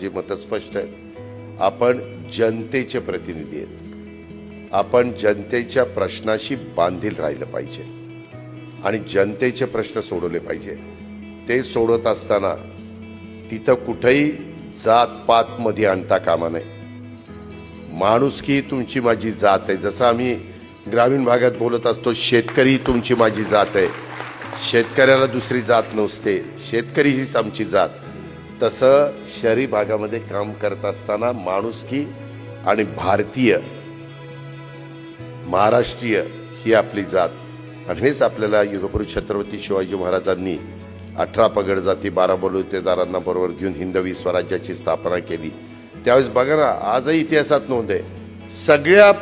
जी मतं स्पष्ट आहेत. आपण जनतेचे प्रतिनिधी आहेत. आपण जनतेच्या प्रश्नाशी बांधील राहिलं पाहिजे. आणि जनतेचे प्रश्न सोडवले पाहिजे. ते सोडवत असताना तिथं कुठेही जात पात मध्ये आणता कामा नये. माणुसकी तुमची माझी जात आहे. जसं आम्ही ग्रामीण भागात बोलत असतो शेतकरी तुमची माझी जात आहे. शेतकऱ्याला दुसरी जात नसते. शेतकरी हीच आमची जात. तसं शहरी भागामध्ये काम करत असताना माणुसकी आणि भारतीय महाराष्ट्रीय ही आपली जात. आणि हेच आपल्याला युगपुरुष छत्रपती शिवाजी महाराजांनी अठरा पगड जाती बारा बलुतेदारांना बरोबर घेऊन हिंदवी स्वराज्याची स्थापना केली. त्यावेळेस बघा ना आजही इतिहासात नोंद आहे. सगळ्या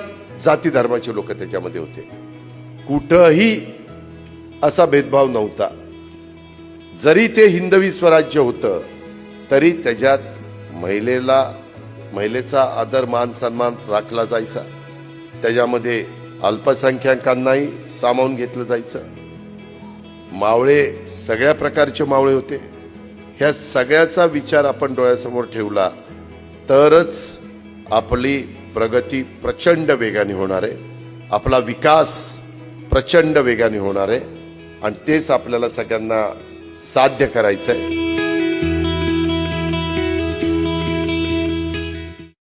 जाती धर्माचे लोक त्याच्यामध्ये होते. कुठंही असा भेदभाव नव्हता. जरी ते हिंदवी स्वराज्य होतं तरी त्याच्यात महिलेला महिलेचा आदर मान सन्मान राखला जायचा. त्याच्यामध्ये अल्पसंख्याकांनाही सामावून घेतलं जायचं. मावळे सगळ्या प्रकारचे मावळे होते. ह्या सगळ्याचा विचार आपण डोळ्यासमोर ठेवला तरच आपली प्रगती प्रचंड वेगाने होणार आहे. आपला विकास प्रचंड वेगाने होणार आहे. आणि तेच आपल्याला सगळ्यांना साध्य करायचं आहे